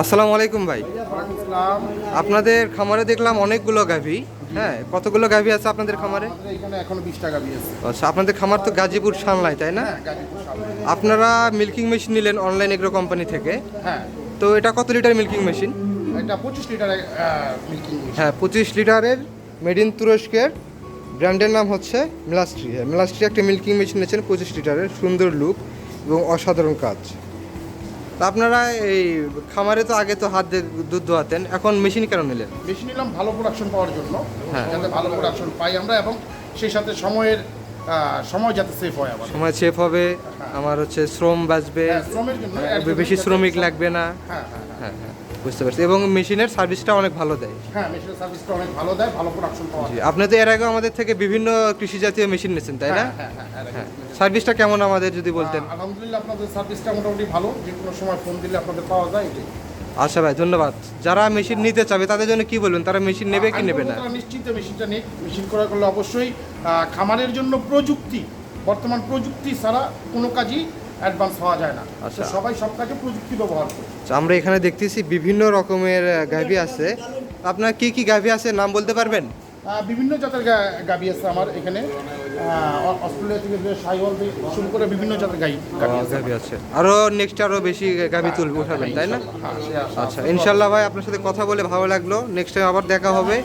আসসালামু আলাইকুম ভাই। আপনাদের খামারে দেখলাম অনেকগুলো গাভী। হ্যাঁ কতগুলো গাভী আছে আপনাদের খামারে? এখনও আচ্ছা আপনাদের খামার তো গাজীপুর সানলাই তাই না? হ্যাঁ আপনারা মিল্কিং মেশিন নিলেন অনলাইন এগ্রো কোম্পানি থেকে। হ্যাঁ। তো এটা কত লিটার মিল্কিং মেশিন? এটা পঁচিশ লিটার হ্যাঁ পঁচিশ লিটারের মেড ইন তুরস্কের ব্র্যান্ডের নাম হচ্ছে মিলাস্ট্রি। হ্যাঁ মিলাস্ট্রি একটা মিল্কিং মেশিন নিয়েছেন পঁচিশ লিটারের সুন্দর লুক এবং অসাধারণ কাজ। আপনারা এই খামারে তো আগে তো হাত দিয়ে দুধ দোয়াতেন এখন মেশিন কেন নিলেন? মেশিন নিলাম ভালো প্রোডাকশন পাওয়ার জন্য। হ্যাঁ। যাতে ভালো প্রোডাকশন পাই আমরা এবং সেই সাথে সময়ের সময় যাতে সেফ হয় আমার সময় সেফ হবে আমার হচ্ছে শ্রম বাঁচবে হ্যাঁ, হ্যাঁ, বেশি শ্রমিক লাগবে না। হ্যাঁ হ্যাঁ হ্যাঁ। হ্যাঁ হ্যাঁ। বুঝতে পারছি। এবং মেশিনের সার্ভিসটা অনেক ভালো দেয়। হ্যাঁ মেশিনের সার্ভিসটা অনেক ভালো দেয় ভালো প্রোডাকশন পাওয়া যায়। আপনি তো এর আগে আমাদের থেকে বিভিন্ন কৃষি জাতীয় মেশিন নিয়েছেন তাই না? হ্যাঁ হ্যাঁ হ্যাঁ হ্যাঁ হ্যাঁ সার্ভিসটা কেমন আমাদের যদি বলতেন? আলহামদুলিল্লাহ আপনাদের সার্ভিসটা মোটামুটি ভালো। যে কোনো সময় ফোন দিলে আপনাদের পাওয়া যায় এটাই। আচ্ছা ভাই ধন্যবাদ। যারা মেশিন নিতে চাবে তাদের জন্য কি বলবেন? তারা মেশিন নেবে কি নেবে না? নিশ্চিন্তে মেশিনটা নিক। মেশিন করা করলে অবশ্যই খামারের জন্য প্রযুক্তি বর্তমান প্রযুক্তি ছাড়া কোনো কাজই অ্যাডভান্স হওয়া যায় না। আচ্ছা। সবাই সব কাজে প্রযুক্তি ব্যবহার করে। আমরা এখানে দেখতেছি বিভিন্ন রকমের গাভী আছে। আপনার কি কি গাভী আছে নাম বলতে পারবেন? বিভিন্ন জাতের গা- গাবি আছে আমার এখানে। অস্ট্রেলিয়া থেকে সাইওয়াল শুরু করে বিভিন্ন জাতের গাই আছে গাভী আরও নেক্সট আরও বেশি গাভী তুলবে উঠাবেন তাই না? হ্যাঁ, আচ্ছা ইনশাল্লাহ ভাই আপনার সাথে কথা বলে ভালো লাগল। নেক্সট টাইম আবার দেখা হবে।